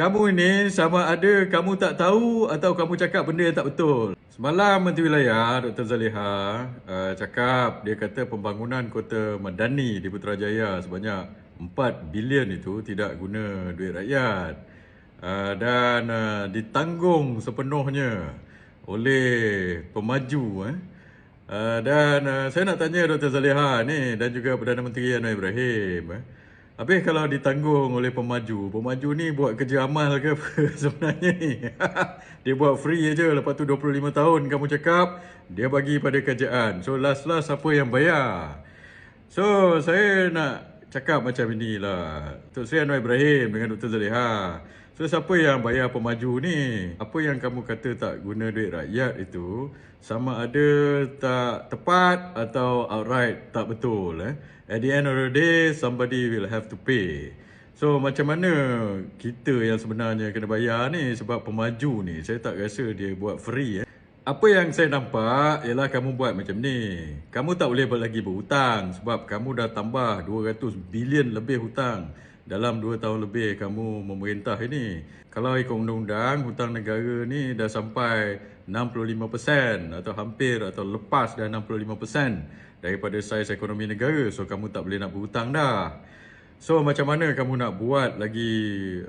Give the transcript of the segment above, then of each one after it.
Kamu ini sama ada kamu tak tahu atau kamu cakap benda yang tak betul. Semalam Menteri Wilayah Dr. Zaliha uh, cakap dia kata pembangunan kota Madani di Putrajaya sebanyak 4 bilion itu tidak guna duit rakyat. Uh, dan uh, ditanggung sepenuhnya oleh pemaju eh. Uh, dan uh, saya nak tanya Dr. Zaliha ni dan juga Perdana Menteri Anwar Ibrahim eh. Habis kalau ditanggung oleh pemaju, pemaju ni buat kerja amal ke apa sebenarnya ni? dia buat free aja lepas tu 25 tahun kamu cakap dia bagi pada kerajaan. So last-last siapa yang bayar? So saya nak cakap macam inilah. Tok Sri Anwar Ibrahim dengan Dr. Zaliha. So siapa yang bayar pemaju ni? Apa yang kamu kata tak guna duit rakyat itu sama ada tak tepat atau outright tak betul eh? At the end of the day, somebody will have to pay. So macam mana kita yang sebenarnya kena bayar ni sebab pemaju ni saya tak rasa dia buat free eh. Apa yang saya nampak ialah kamu buat macam ni. Kamu tak boleh lagi berhutang sebab kamu dah tambah 200 bilion lebih hutang dalam 2 tahun lebih kamu memerintah ini. Kalau ikut undang-undang, hutang negara ni dah sampai 65% atau hampir atau lepas dah 65% daripada saiz ekonomi negara. So kamu tak boleh nak berhutang dah. So macam mana kamu nak buat lagi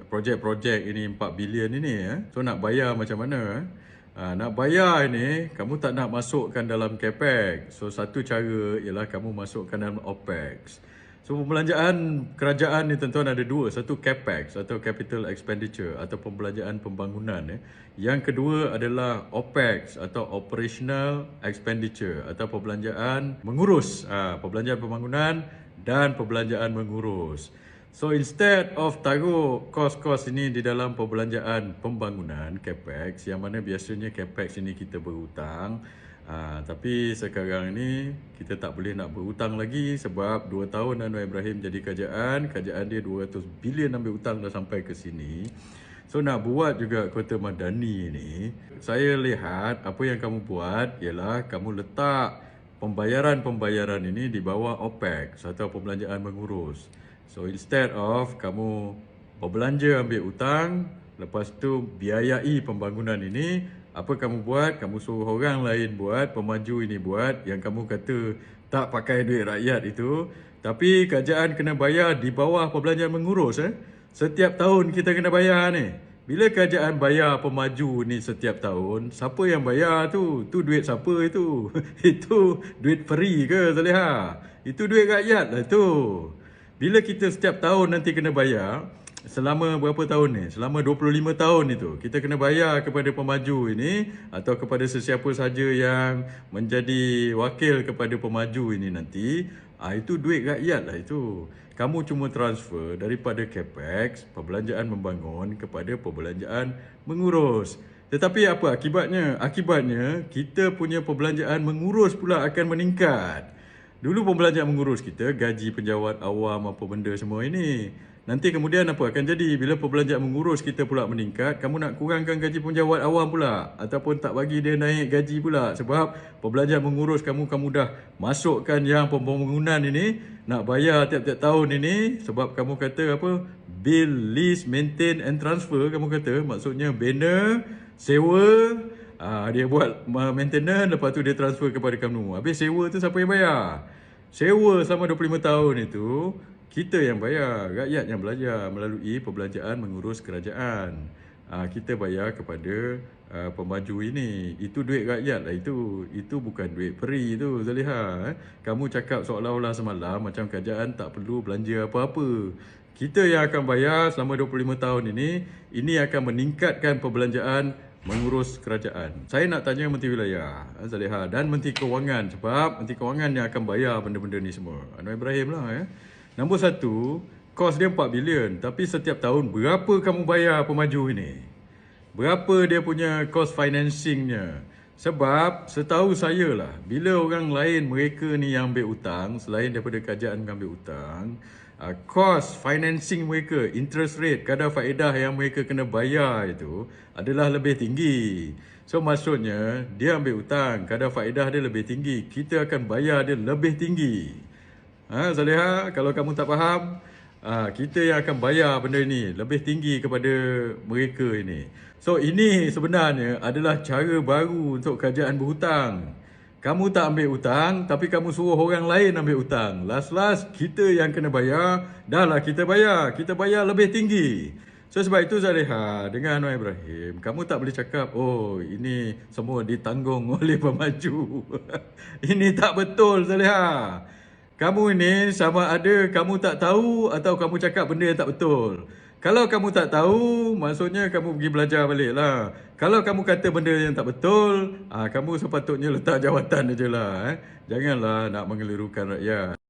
projek-projek ini 4 bilion ini eh? So nak bayar macam mana eh? Ha, nak bayar ini kamu tak nak masukkan dalam capex. So satu cara ialah kamu masukkan dalam opex. So pembelanjaan kerajaan ni tentuan ada dua. Satu capex atau capital expenditure atau pembelanjaan pembangunan. Eh. Yang kedua adalah OPEX atau operational expenditure atau pembelanjaan mengurus. Ha, pembelanjaan pembangunan dan pembelanjaan mengurus. So instead of taruh kos-kos ini di dalam pembelanjaan pembangunan capex yang mana biasanya capex ini kita berhutang Ha, tapi sekarang ni kita tak boleh nak berhutang lagi sebab 2 tahun Anwar Ibrahim jadi kerajaan, kerajaan dia 200 bilion ambil hutang dah sampai ke sini. So nak buat juga kota Madani ni, saya lihat apa yang kamu buat ialah kamu letak pembayaran-pembayaran ini di bawah OPEX atau pembelanjaan mengurus. So instead of kamu berbelanja ambil hutang, lepas tu biayai pembangunan ini, apa kamu buat? Kamu suruh orang lain buat, pemaju ini buat yang kamu kata tak pakai duit rakyat itu. Tapi kerajaan kena bayar di bawah perbelanjaan mengurus. Eh? Setiap tahun kita kena bayar ni. Bila kerajaan bayar pemaju ni setiap tahun, siapa yang bayar tu? Tu duit siapa itu? itu duit free ke Zaliha? Itu duit rakyat lah tu. Bila kita setiap tahun nanti kena bayar, selama berapa tahun ni? Selama 25 tahun itu kita kena bayar kepada pemaju ini atau kepada sesiapa saja yang menjadi wakil kepada pemaju ini nanti, ah itu duit rakyat lah itu. Kamu cuma transfer daripada capex, perbelanjaan membangun kepada perbelanjaan mengurus. Tetapi apa akibatnya? Akibatnya kita punya perbelanjaan mengurus pula akan meningkat. Dulu pembelanjaan mengurus kita gaji penjawat awam apa benda semua ini. Nanti kemudian apa? Akan jadi bila perbelanjaan mengurus kita pula meningkat, kamu nak kurangkan gaji penjawat awam pula. Ataupun tak bagi dia naik gaji pula. Sebab perbelanjaan mengurus kamu kamu dah masukkan yang pembangunan ini nak bayar tiap-tiap tahun ini. Sebab kamu kata apa? Bill lease maintain and transfer kamu kata. Maksudnya banner sewa. Ah dia buat maintenance lepas tu dia transfer kepada kamu. Habis sewa tu siapa yang bayar? Sewa selama 25 tahun itu kita yang bayar, rakyat yang belajar melalui perbelanjaan mengurus kerajaan. Ha, kita bayar kepada uh, pemaju ini. Itu duit rakyat lah itu. Itu bukan duit free itu Zaliha. Eh. Kamu cakap seolah-olah semalam macam kerajaan tak perlu belanja apa-apa. Kita yang akan bayar selama 25 tahun ini, ini akan meningkatkan perbelanjaan mengurus kerajaan. Saya nak tanya Menteri Wilayah eh, Zaliha dan Menteri Kewangan sebab Menteri Kewangan yang akan bayar benda-benda ni semua. Anwar Ibrahim lah ya. Eh. Nombor satu, kos dia 4 bilion. Tapi setiap tahun, berapa kamu bayar pemaju ini? Berapa dia punya cost financingnya? Sebab setahu saya lah, bila orang lain mereka ni yang ambil hutang, selain daripada kerajaan ambil hutang, uh, cost financing mereka, interest rate, kadar faedah yang mereka kena bayar itu adalah lebih tinggi. So maksudnya, dia ambil hutang, kadar faedah dia lebih tinggi. Kita akan bayar dia lebih tinggi. Ha, Zaliha, kalau kamu tak faham, Ah, kita yang akan bayar benda ni lebih tinggi kepada mereka ini. So ini sebenarnya adalah cara baru untuk kerajaan berhutang. Kamu tak ambil hutang tapi kamu suruh orang lain ambil hutang. Last-last kita yang kena bayar, dah lah kita bayar. Kita bayar lebih tinggi. So sebab itu Zaleha dengan Anwar Ibrahim, kamu tak boleh cakap, oh ini semua ditanggung oleh pemaju. ini tak betul Zaleha. Kamu ni sama ada kamu tak tahu atau kamu cakap benda yang tak betul. Kalau kamu tak tahu, maksudnya kamu pergi belajar balik lah. Kalau kamu kata benda yang tak betul, ah, kamu sepatutnya letak jawatan je lah. Eh. Janganlah nak mengelirukan rakyat.